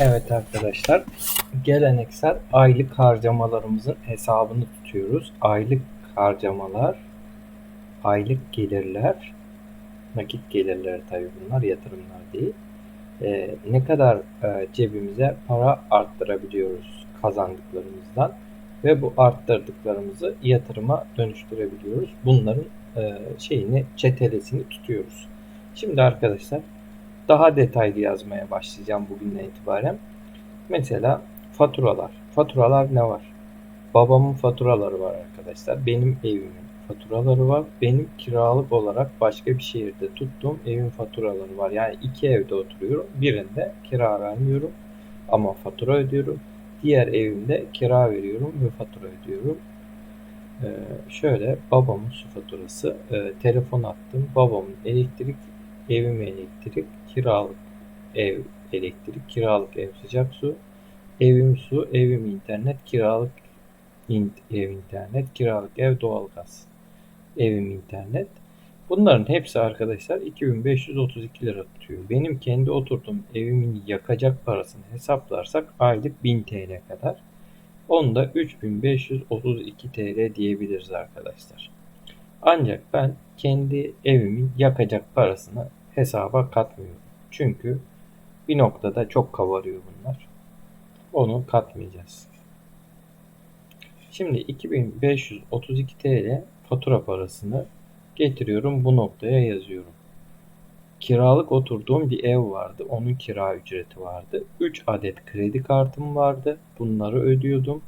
Evet arkadaşlar, geleneksel aylık harcamalarımızın hesabını tutuyoruz. Aylık harcamalar, aylık gelirler, nakit gelirleri tabii bunlar, yatırımlar değil. Ee, ne kadar e, cebimize para arttırabiliyoruz kazandıklarımızdan ve bu arttırdıklarımızı yatırıma dönüştürebiliyoruz. Bunların e, şeyini, çetelesini tutuyoruz. Şimdi arkadaşlar daha detaylı yazmaya başlayacağım bugünden itibaren. Mesela faturalar. Faturalar ne var? Babamın faturaları var arkadaşlar. Benim evimin faturaları var. Benim kiralık olarak başka bir şehirde tuttuğum evin faturaları var. Yani iki evde oturuyorum. Birinde kira vermiyorum ama fatura ödüyorum. Diğer evimde kira veriyorum ve fatura ödüyorum. Ee, şöyle babamın su faturası, e, telefon attım, babamın elektrik, evim elektrik, kiralık ev elektrik, kiralık ev sıcak su, evim su, evim internet, kiralık in, ev internet, kiralık ev doğalgaz, evim internet. Bunların hepsi arkadaşlar 2532 lira tutuyor. Benim kendi oturduğum evimin yakacak parasını hesaplarsak aylık 1000 TL kadar. Onda 3532 TL diyebiliriz arkadaşlar. Ancak ben kendi evimin yakacak parasını hesaba katmıyorum. Çünkü bir noktada çok kabarıyor bunlar. Onu katmayacağız. Şimdi 2532 TL fatura parasını getiriyorum bu noktaya yazıyorum. Kiralık oturduğum bir ev vardı. Onun kira ücreti vardı. 3 adet kredi kartım vardı. Bunları ödüyordum.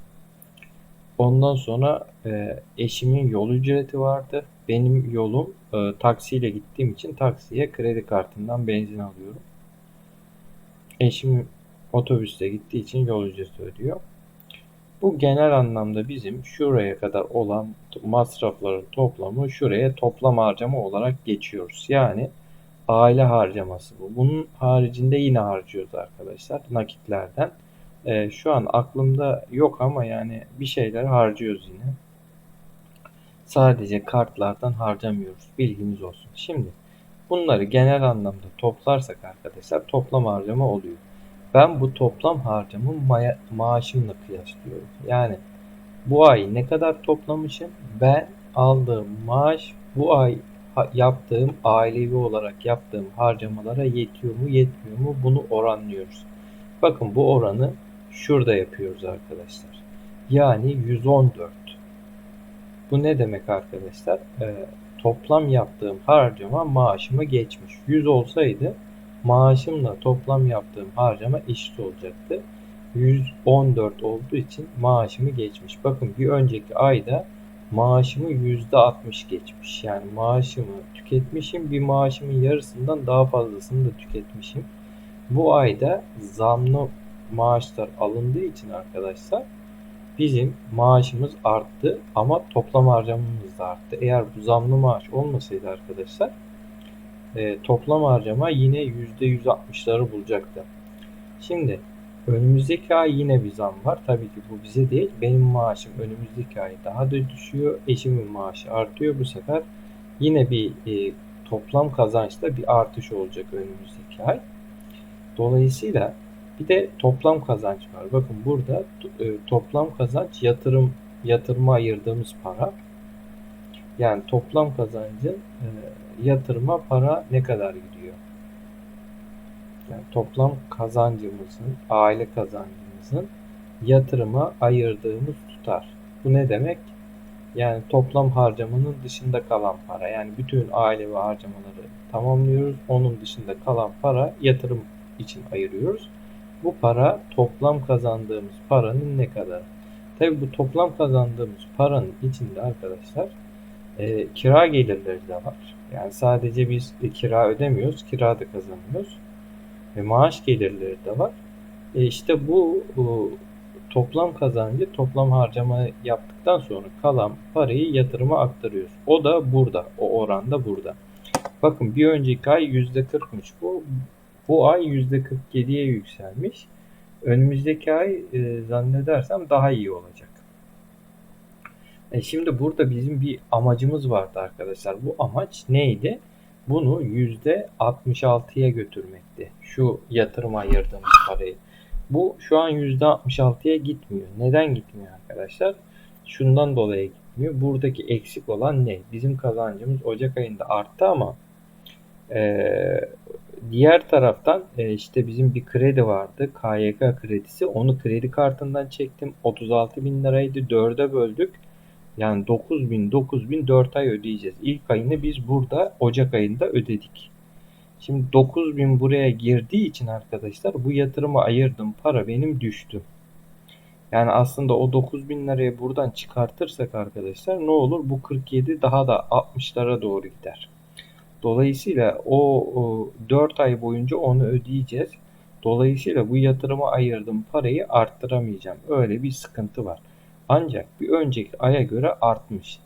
Ondan sonra e, eşimin yol ücreti vardı. Benim yolum e, taksiyle gittiğim için taksiye kredi kartından benzin alıyorum. Eşim otobüste gittiği için yol ücreti ödüyor. Bu genel anlamda bizim şuraya kadar olan masrafların toplamı şuraya toplam harcama olarak geçiyoruz. Yani aile harcaması bu. Bunun haricinde yine harcıyoruz arkadaşlar nakitlerden. Ee, şu an aklımda yok ama yani bir şeyler harcıyoruz yine. Sadece kartlardan harcamıyoruz. Bilginiz olsun. Şimdi bunları genel anlamda toplarsak arkadaşlar toplam harcama oluyor. Ben bu toplam harcamı ma- maaşımla kıyaslıyorum. Yani bu ay ne kadar toplamışım? Ben aldığım maaş bu ay yaptığım ailevi olarak yaptığım harcamalara yetiyor mu yetmiyor mu bunu oranlıyoruz. Bakın bu oranı şurada yapıyoruz arkadaşlar. Yani 114. Bu ne demek arkadaşlar? Ee, toplam yaptığım harcama maaşımı geçmiş. 100 olsaydı maaşımla toplam yaptığım harcama eşit olacaktı. 114 olduğu için maaşımı geçmiş. Bakın bir önceki ayda maaşımı %60 geçmiş. Yani maaşımı tüketmişim. Bir maaşımın yarısından daha fazlasını da tüketmişim. Bu ayda zamlı maaşlar alındığı için arkadaşlar bizim maaşımız arttı ama toplam harcamamız da arttı. Eğer bu zamlı maaş olmasaydı arkadaşlar e, toplam harcama yine %160'ları bulacaktı. Şimdi önümüzdeki ay yine bir zam var. Tabii ki bu bize değil. Benim maaşım önümüzdeki ay daha da düşüyor. Eşimin maaşı artıyor. Bu sefer yine bir e, toplam kazançta bir artış olacak önümüzdeki ay. Dolayısıyla bir de toplam kazanç var. Bakın burada e, toplam kazanç yatırım yatırıma ayırdığımız para. Yani toplam kazancın e, yatırıma para ne kadar gidiyor? Yani toplam kazancımızın, aile kazancımızın yatırıma ayırdığımız tutar. Bu ne demek? Yani toplam harcamanın dışında kalan para. Yani bütün aile ve harcamaları tamamlıyoruz. Onun dışında kalan para yatırım için ayırıyoruz. Bu para toplam kazandığımız paranın ne kadar? Tabi bu toplam kazandığımız paranın içinde arkadaşlar e, kira gelirleri de var. Yani sadece biz e, kira ödemiyoruz, kira da kazanıyoruz. Ve maaş gelirleri de var. E işte bu, bu toplam kazancı toplam harcama yaptıktan sonra kalan parayı yatırıma aktarıyoruz. O da burada. O oranda burada. Bakın bir önceki ay %40'mış bu. Bu ay %47'ye yükselmiş. Önümüzdeki ay e, zannedersem daha iyi olacak. E şimdi burada bizim bir amacımız vardı arkadaşlar. Bu amaç neydi? Bunu %66'ya götürmekti. Şu yatırıma ayırdığımız parayı. Bu şu an %66'ya gitmiyor. Neden gitmiyor arkadaşlar? Şundan dolayı gitmiyor. Buradaki eksik olan ne? Bizim kazancımız Ocak ayında arttı ama eee, diğer taraftan e, işte bizim bir kredi vardı. KYK kredisi. Onu kredi kartından çektim. 36 bin liraydı. 4'e böldük. Yani 9 bin, 9 bin 4 ay ödeyeceğiz. İlk ayını biz burada Ocak ayında ödedik. Şimdi 9 bin buraya girdiği için arkadaşlar bu yatırıma ayırdığım para benim düştü. Yani aslında o 9 bin lirayı buradan çıkartırsak arkadaşlar ne olur? Bu 47 daha da 60'lara doğru gider. Dolayısıyla o, o 4 ay boyunca onu ödeyeceğiz. Dolayısıyla bu yatırıma ayırdığım parayı arttıramayacağım. Öyle bir sıkıntı var. Ancak bir önceki aya göre artmış.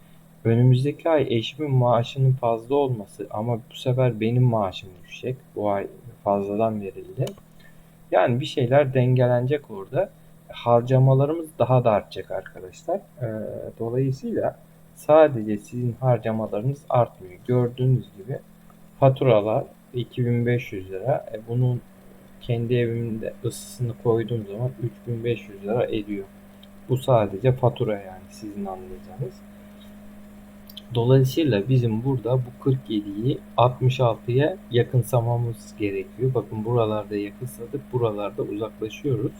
Önümüzdeki ay eşimin maaşının fazla olması ama bu sefer benim maaşım düşecek. Bu ay fazladan verildi. Yani bir şeyler dengelenecek orada. Harcamalarımız daha da artacak arkadaşlar. Ee, dolayısıyla sadece sizin harcamalarınız artmıyor. Gördüğünüz gibi faturalar 2500 lira. E, bunun kendi evimde ısısını koyduğum zaman 3500 lira ediyor. Bu sadece fatura yani sizin anlayacağınız. Dolayısıyla bizim burada bu 47'yi 66'ya yakınsamamız gerekiyor. Bakın buralarda yakınsadık, buralarda uzaklaşıyoruz.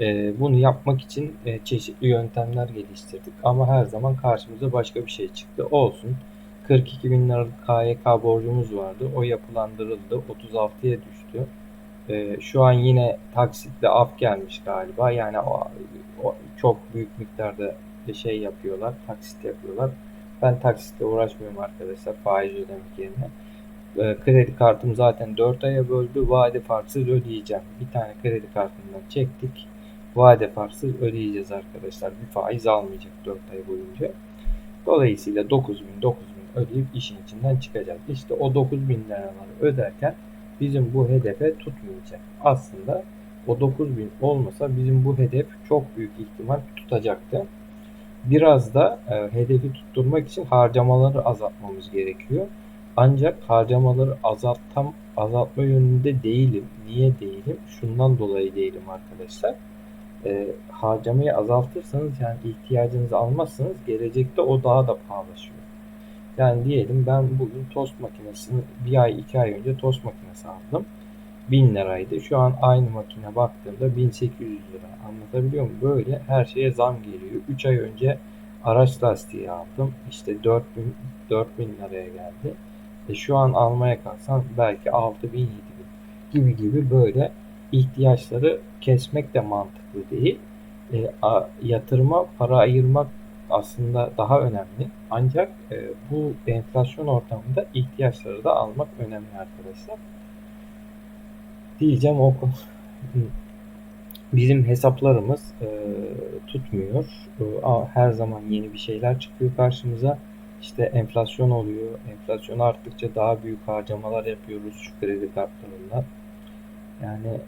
Ee, bunu yapmak için e, çeşitli yöntemler geliştirdik ama her zaman karşımıza başka bir şey çıktı. Olsun. 42 bin liralık KYK borcumuz vardı. O yapılandırıldı. 36'ya düştü. Ee, şu an yine taksitle af gelmiş galiba. Yani o, o çok büyük miktarda şey yapıyorlar. Taksit yapıyorlar. Ben taksitle uğraşmıyorum arkadaşlar faiz ödemek yerine. Ee, kredi kartım zaten 4 aya böldü. Vade farksız ödeyeceğim. Bir tane kredi kartından çektik. Vade farksız ödeyeceğiz arkadaşlar. Bir faiz almayacak 4 ay boyunca. Dolayısıyla 9000 9000 ödeyip işin içinden çıkacağız. İşte o 9000 liraları öderken bizim bu hedefe tutmayacak. Aslında o 9000 olmasa bizim bu hedef çok büyük ihtimal tutacaktı. Biraz da e, hedefi tutturmak için harcamaları azaltmamız gerekiyor. Ancak harcamaları azalttam azaltma yönünde değilim. Niye değilim? Şundan dolayı değilim arkadaşlar. E, harcamayı azaltırsanız yani ihtiyacınızı almazsanız gelecekte o daha da pahalaşıyor. Yani diyelim ben bugün tost makinesini bir ay iki ay önce tost makinesi aldım. 1000 liraydı. Şu an aynı makine baktığımda 1800 lira. Anlatabiliyor muyum? Böyle her şeye zam geliyor. 3 ay önce araç lastiği aldım. İşte 4000 4000 liraya geldi. E şu an almaya kalksam belki 6000 7000 gibi gibi böyle ihtiyaçları kesmek de mantıklı değil. E, a, yatırıma para ayırmak aslında daha önemli. Ancak e, bu enflasyon ortamında ihtiyaçları da almak önemli arkadaşlar diyeceğim o bizim hesaplarımız e, tutmuyor. E, her zaman yeni bir şeyler çıkıyor karşımıza. İşte enflasyon oluyor. Enflasyon arttıkça daha büyük harcamalar yapıyoruz şu kredi kartlarından. Yani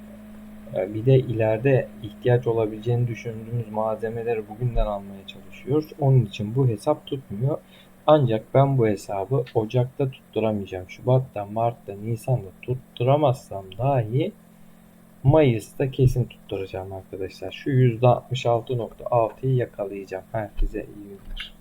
bir de ileride ihtiyaç olabileceğini düşündüğümüz malzemeleri bugünden almaya çalışıyoruz. Onun için bu hesap tutmuyor. Ancak ben bu hesabı Ocak'ta tutturamayacağım. Şubat'ta, Mart'ta, Nisan'da tutturamazsam dahi Mayıs'ta kesin tutturacağım arkadaşlar. Şu %66.6'yı yakalayacağım. Herkese iyi günler.